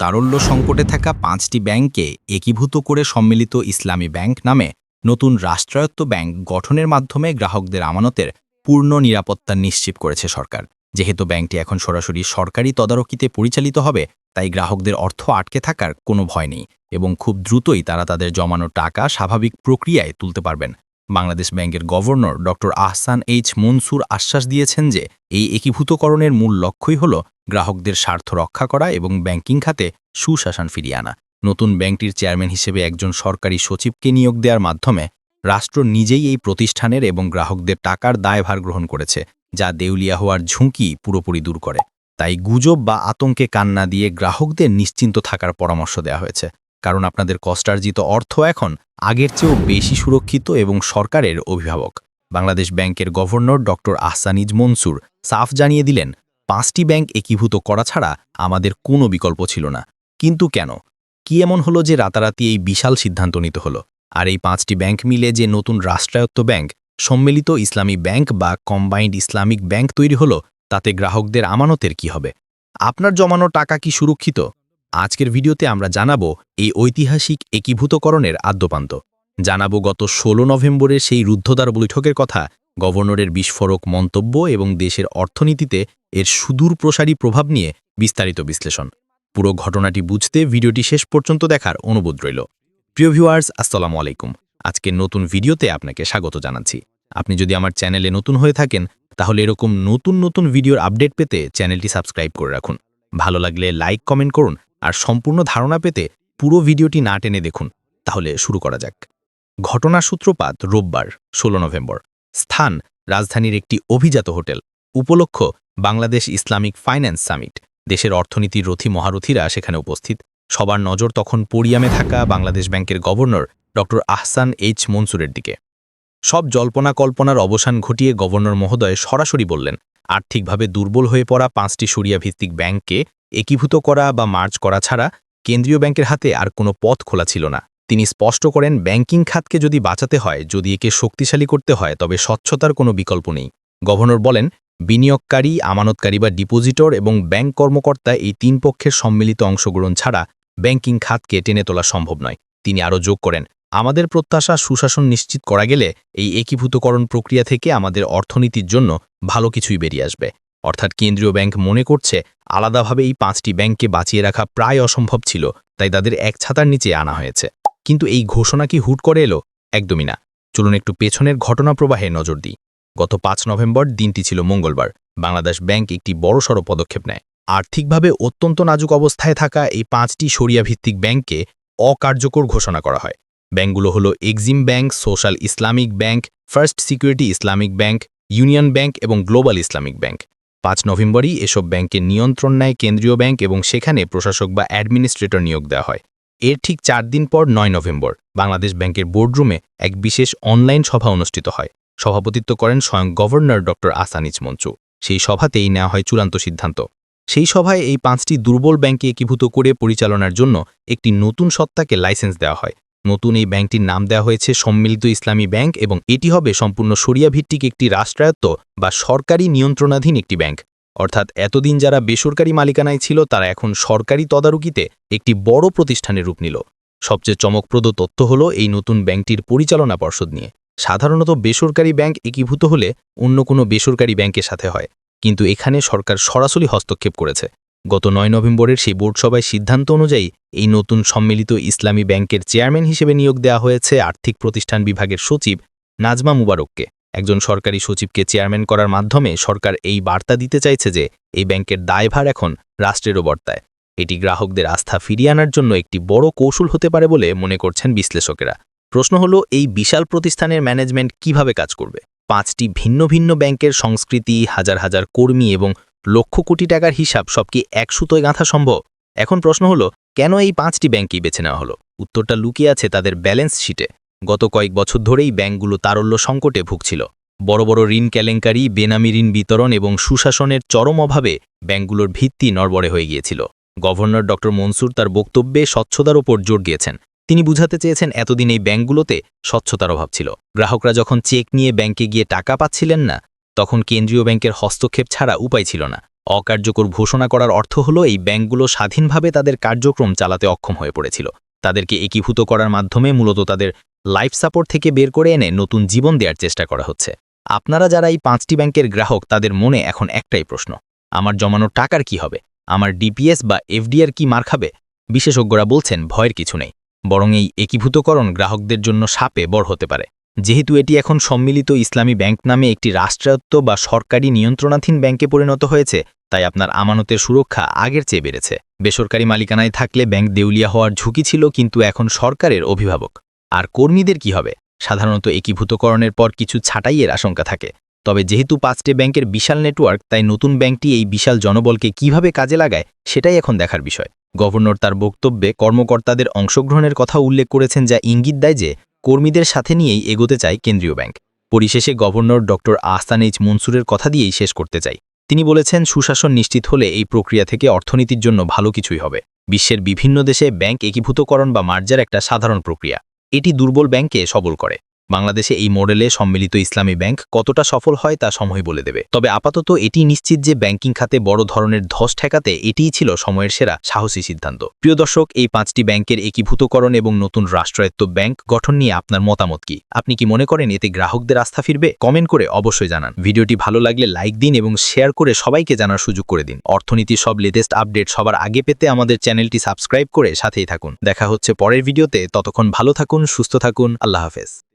তারল্য সংকটে থাকা পাঁচটি ব্যাংককে একীভূত করে সম্মিলিত ইসলামী ব্যাংক নামে নতুন রাষ্ট্রায়ত্ত ব্যাংক গঠনের মাধ্যমে গ্রাহকদের আমানতের পূর্ণ নিরাপত্তা নিশ্চিত করেছে সরকার। যেহেতু ব্যাংকটি এখন সরাসরি সরকারি তদারকিতে পরিচালিত হবে, তাই গ্রাহকদের অর্থ আটকে থাকার কোনো ভয় নেই এবং খুব দ্রুতই তারা তাদের জমানো টাকা স্বাভাবিক প্রক্রিয়ায় তুলতে পারবেন। বাংলাদেশ ব্যাংকের গভর্নর ড. আহসান এইচ মনসুর আশ্বাস দিয়েছেন যে এই একীভূতকরণের মূল লক্ষ্যই হল গ্রাহকদের স্বার্থ রক্ষা করা এবং ব্যাংকিং খাতে সুশাসন ফিরিয়ে আনা। নতুন ব্যাংকটির চেয়ারম্যান হিসেবে একজন সরকারি সচিবকে নিয়োগ দেওয়ার মাধ্যমে রাষ্ট্র নিজেই এই প্রতিষ্ঠানের এবং গ্রাহকদের টাকার দায়ভার গ্রহণ করেছে, যা দেউলিয়া হওয়ার ঝুঁকি পুরোপুরি দূর করে। তাই গুজব বা আতঙ্কে কান্না দিয়ে গ্রাহকদের নিশ্চিন্ত থাকার পরামর্শ দেওয়া হয়েছে। কারণ আপনাদের কষ্টার্জিত অর্থ এখন আগের চেয়েও বেশি সুরক্ষিত এবং সরকারের অভিভাবক। বাংলাদেশ ব্যাংকের গভর্নর ড. আহসানিজ মনসুর সাফ জানিয়ে দিলেন, পাঁচটি ব্যাংক একীভূত করা ছাড়া আমাদের কোনো বিকল্প ছিল না। কিন্তু কেন? কি এমন হলো যে রাতারাতি এই বিশাল সিদ্ধান্ত নিতে হলো? আর এই পাঁচটি ব্যাংক মিলে যে নতুন রাষ্ট্রায়ত্ত ব্যাংক, সম্মিলিত ইসলামী ব্যাংক বা কম্বাইন্ড ইসলামিক ব্যাংক তৈরি হলো, তাতে গ্রাহকদের আমানতের কি হবে? আপনার জমানো টাকা কি সুরক্ষিত? আজকের ভিডিওতে আমরা জানাব এই ঐতিহাসিক একীভূতকরণের আদ্যপান্ত। জানাব গত ১৬ নভেম্বরের সেই রুদ্ধদ্বার বৈঠকের কথা, গভর্নরের বিস্ফোরক মন্তব্য এবং দেশের অর্থনীতিতে এর সুদূর প্রসারী প্রভাব নিয়ে বিস্তারিত বিশ্লেষণ। পুরো ঘটনাটি বুঝতে ভিডিওটি শেষ পর্যন্ত দেখার অনুবোধ রইল। প্রিয় ভিউয়ার্স, আসসালামু আলাইকুম। আজকের নতুন ভিডিওতে আপনাকে স্বাগত জানাচ্ছি। আপনি যদি আমার চ্যানেলে নতুন হয়ে থাকেন, তাহলে এরকম নতুন নতুন ভিডিওর আপডেট পেতে চ্যানেলটি সাবস্ক্রাইব করে রাখুন। ভালো লাগলে লাইক, কমেন্ট করুন আর সম্পূর্ণ ধারণা পেতে পুরো ভিডিওটি না টেনে দেখুন, তাহলে শুরু করা যাক। ঘটনা সূত্রপাত রোববার ১৬ নভেম্বর। স্থান, রাজধানীর একটি অভিজাত হোটেল। উপলক্ষ, বাংলাদেশ ইসলামিক ফাইন্যান্স সামিট। দেশের অর্থনীতির রথী মহারথীরা সেখানে উপস্থিত। সবার নজর তখন পরিয়ামে থাকা বাংলাদেশ ব্যাংকের গভর্নর ড. আহসান এইচ মনসুরের দিকে। সব জল্পনা কল্পনার অবসান ঘটিয়ে গভর্নর মহোদয় সরাসরি বললেন, আর্থিকভাবে দুর্বল হয়ে পড়া পাঁচটি সরিয়া ভিত্তিক ব্যাংককে একীভূত করা বা মার্চ করা ছাড়া কেন্দ্রীয় ব্যাংকের হাতে আর কোনো পথ খোলা ছিল না। তিনি স্পষ্ট করেন, ব্যাংকিং খাতকে যদি বাঁচাতে হয়, যদি একে শক্তিশালী করতে হয়, তবে স্বচ্ছতার কোনো বিকল্প নেই। গভর্নর বলেন, বিনিয়োগকারী, আমানতকারী বা ডিপোজিটর এবং ব্যাংক কর্মকর্তা এই তিন পক্ষের সম্মিলিত অংশগ্রহণ ছাড়া ব্যাংকিং খাতকে টেনে তোলা সম্ভব নয়। তিনি আরও যোগ করেন, আমাদের প্রত্যাশা সুশাসন নিশ্চিত করা গেলে এই একীভূতকরণ প্রক্রিয়া থেকে আমাদের অর্থনীতির জন্য ভালো কিছুই বেরিয়ে আসবে। অর্থাৎ কেন্দ্রীয় ব্যাংক মনে করছে আলাদাভাবে এই পাঁচটি ব্যাংককে বাঁচিয়ে রাখা প্রায় অসম্ভব ছিল, তাই তাদের এক ছাতার নিচে আনা হয়েছে। কিন্তু এই ঘোষণা কি হুট করে এলো? একদমই না। চলুন একটু পেছনের ঘটনা প্রবাহে নজর দিই। গত পাঁচ নভেম্বর দিনটি ছিল মঙ্গলবার। বাংলাদেশ ব্যাংক একটি বড়সড় পদক্ষেপ নেয়। আর্থিকভাবে অত্যন্ত নাজুক অবস্থায় থাকা এই পাঁচটি সরিয়া ভিত্তিক ব্যাংককে অকার্যকর ঘোষণা করা হয়। ব্যাংকগুলো হলো Exim bank, social Islamic bank, first security Islamic bank, union bank এবং গ্লোবাল ইসলামিক ব্যাংক। পাঁচ নভেম্বরই এসব ব্যাংকের নিয়ন্ত্রণ নেয় কেন্দ্রীয় ব্যাংক এবং সেখানে প্রশাসক বা অ্যাডমিনিস্ট্রেটর নিয়োগ দেওয়া হয়। এর ঠিক চার দিন পর নয় নভেম্বর বাংলাদেশ ব্যাংকের বোর্ডরুমে এক বিশেষ অনলাইন সভা অনুষ্ঠিত হয়। সভাপতিত্ব করেন স্বয়ং গভর্নর ড. আসানিজ মঞ্চু। সেই সভাতেই নেওয়া হয় চূড়ান্ত সিদ্ধান্ত। সেই সভায় এই পাঁচটি দুর্বল ব্যাংকে একীভূত করে পরিচালনার জন্য একটি নতুন সত্তাকে লাইসেন্স দেওয়া হয়। নতুন এই ব্যাংকটির নাম দেওয়া হয়েছে সম্মিলিত ইসলামী ব্যাংক এবং এটি হবে সম্পূর্ণ সরিয়া ভিত্তিক একটি রাষ্ট্রায়ত্ত বা সরকারি নিয়ন্ত্রণাধীন একটি ব্যাংক। অর্থাৎ এতদিন যারা বেসরকারি মালিকানায় ছিল, তারা এখন সরকারি তদারকিতে একটি বড় প্রতিষ্ঠানের রূপ নিল। সবচেয়ে চমকপ্রদ তথ্য হল এই নতুন ব্যাংকটির পরিচালনা পর্ষদ নিয়ে। সাধারণত বেসরকারি ব্যাংক একীভূত হলে অন্য কোনো বেসরকারি ব্যাংকের সাথে হয়, কিন্তু এখানে সরকার সরাসরি হস্তক্ষেপ করেছে। গত নয় নভেম্বরের সেই বোর্ড সভায় সিদ্ধান্ত অনুযায়ী এই নতুন সম্মিলিত ইসলামী ব্যাংকের চেয়ারম্যান হিসেবে নিয়োগ দেওয়া হয়েছে আর্থিক প্রতিষ্ঠান বিভাগের সচিব নাজমা মুবারককে। একজন সরকারি সচিবকে চেয়ারম্যান করার মাধ্যমে সরকার এই বার্তা দিতে চাইছে যে, এই ব্যাংকের দায়ভার এখন রাষ্ট্রেরও বর্তায় এটি গ্রাহকদের আস্থা ফিরিয়ে আনার জন্য একটি বড় কৌশল হতে পারে বলে মনে করছেন বিশ্লেষকেরা। প্রশ্ন হলো, এই বিশাল প্রতিষ্ঠানের ম্যানেজমেন্ট কীভাবে কাজ করবে? পাঁচটি ভিন্ন ভিন্ন ব্যাংকের সংস্কৃতি, হাজার হাজার কর্মী এবং লক্ষ কোটি টাকার হিসাব সব কি এক সুতোয় গাঁথা সম্ভব? এখন প্রশ্ন হলো, কেন এই পাঁচটি ব্যাংকই বেছে নেওয়া হলো? উত্তরটা লুকিয়ে আছে তাদের ব্যালেন্স শিটে। গত কয়েক বছর ধরেই ব্যাংকগুলো তারল্য সংকটে ভুগছিল। বড় বড় ঋণ কেলেঙ্কারি, বেনামি ঋণ বিতরণ এবং সুশাসনের চরম অভাবে ব্যাংকগুলোর ভিত্তি নড়বড়ে হয়ে গিয়েছিল। গভর্নর ড. মনসুর তার বক্তব্যে স্বচ্ছতার ওপর জোর দিয়েছেন। তিনি বুঝাতে চেয়েছেন এতদিন এই ব্যাংকগুলোতে স্বচ্ছতার অভাব ছিল। গ্রাহকরা যখন চেক নিয়ে ব্যাংকে গিয়ে টাকা পাচ্ছিলেন না তখন কেন্দ্রীয় ব্যাংকের হস্তক্ষেপ ছাড়া উপায় ছিল না। অকার্যকর ঘোষণা করার অর্থ হলো, এই ব্যাংকগুলো স্বাধীনভাবে তাদের কার্যক্রম চালাতে অক্ষম হয়ে পড়েছিল। তাদেরকে একীভূত করার মাধ্যমে মূলত তাদের লাইফ সাপোর্ট থেকে বের করে এনে নতুন জীবন দেওয়ার চেষ্টা করা হচ্ছে। আপনারা যারা এই পাঁচটি ব্যাংকের গ্রাহক, তাদের মনে এখন একটাই প্রশ্ন। আমার জমানো টাকার কি হবে? আমার ডিপিএস বা এফডিআর কি মার খাবে? বিশেষজ্ঞরা বলছেন, ভয়ের কিছু নেই। বরং এই একীভূতকরণ গ্রাহকদের জন্য সাপে বড় হতে পারে। যেহেতু এটি এখন সম্মিলিত ইসলামী ব্যাংক নামে একটি রাষ্ট্রায়ত্ত বা সরকারি নিয়ন্ত্রণাধীন ব্যাংকে পরিণত হয়েছে, তাই আপনার আমানতের সুরক্ষা আগের চেয়ে বেড়েছে। বেসরকারি মালিকানায় থাকলে ব্যাংক দেউলিয়া হওয়ার ঝুঁকি ছিল, কিন্তু এখন সরকারের অভিভাবক। আর কর্মীদের কি হবে? সাধারণত একীভূতকরণের পর কিছু ছাঁটাইয়ের আশঙ্কা থাকে। তবে যেহেতু পাঁচটি ব্যাংকের বিশাল নেটওয়ার্ক, তাই নতুন ব্যাংকটি এই বিশাল জনবলকে কীভাবে কাজে লাগায়, সেটাই এখন দেখার বিষয়। গভর্নর তার বক্তব্যে কর্মকর্তাদের অংশগ্রহণের কথা উল্লেখ করেছেন যা ইঙ্গিত দেয় যে কর্মীদের সাথে নিয়েই এগোতে চায় কেন্দ্রীয় ব্যাংক। পরিশেষে গভর্নর ডক্টর এইচ মনসুরের কথা দিয়েই শেষ করতে চাই। তিনি বলেছেন, সুশাসন নিশ্চিত হলে এই প্রক্রিয়া থেকে অর্থনীতির জন্য ভালো কিছুই হবে। বিশ্বের বিভিন্ন দেশে ব্যাংক একীভূতকরণ বা মার্জার একটা সাধারণ প্রক্রিয়া। এটি দুর্বল ব্যাংককে সবল করে। বাংলাদেশে এই মডেলে সম্মিলিত ইসলামী ব্যাংক কতটা সফল হয় তা সময় বলে দেবে। তবে আপাতত এটি নিশ্চিত যে ব্যাংকিং খাতে বড় ধরনের ধস ঠেকাতে এটিই ছিল সময়ের সেরা সাহসী সিদ্ধান্ত। প্রিয় দর্শক, এই পাঁচটি ব্যাংকের একীভূতকরণ এবং নতুন রাষ্ট্রায়ত্ত ব্যাংক গঠন নিয়ে আপনার মতামত কি? আপনি কি মনে করেন এতে গ্রাহকদের আস্থা ফিরবে? কমেন্ট করে অবশ্যই জানান। ভিডিওটি ভালো লাগলে লাইক দিন এবং শেয়ার করে সবাইকে জানার সুযোগ করে দিন। অর্থনীতির সব লেটেস্ট আপডেট সবার আগে পেতে আমাদের চ্যানেলটি সাবস্ক্রাইব করে সাথেই থাকুন। দেখা হচ্ছে পরের ভিডিওতে। ততক্ষণ ভালো থাকুন, সুস্থ থাকুন। আল্লাহ হাফেজ।